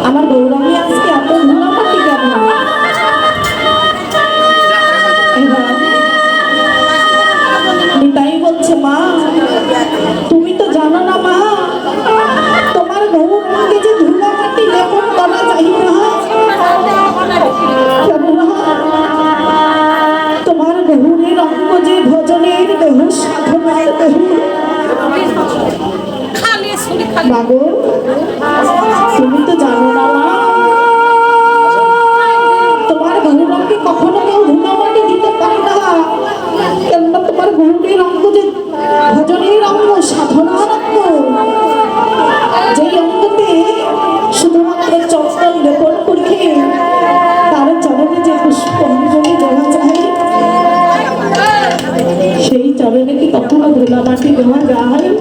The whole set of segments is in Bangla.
আমার গৌরাঙ্গী আজকে এত গুণাকার কেন? তাই বলছে মা তুমি তো জানো না মা তোমার গৌরাঙ্গে যে ধুলাকাটি লেপন করা চাই না। তোমার গহুরের অঙ্গ যে ভজনের দেহ সাধনার দেহ বাবু ആരും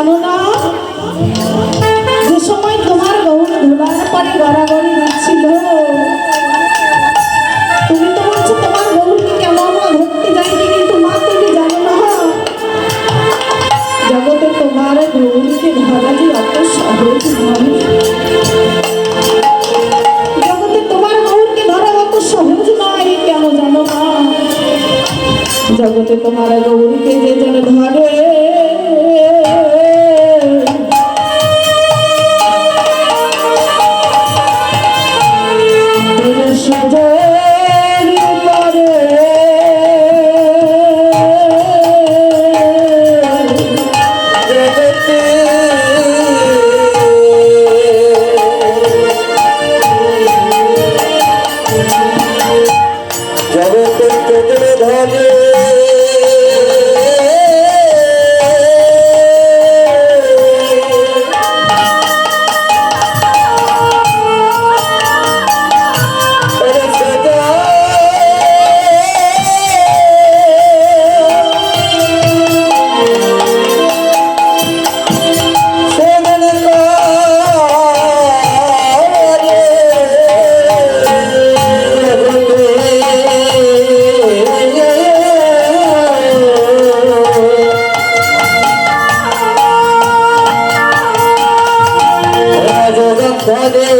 জানো না மனதே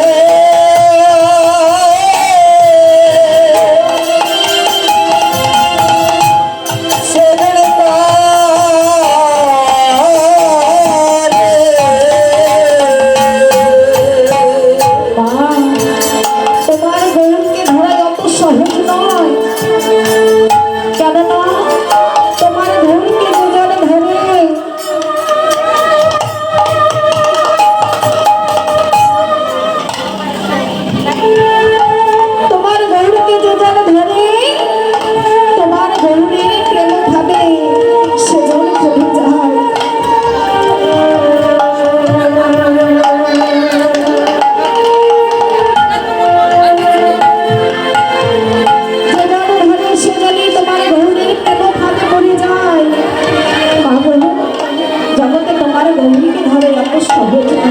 এত সহজ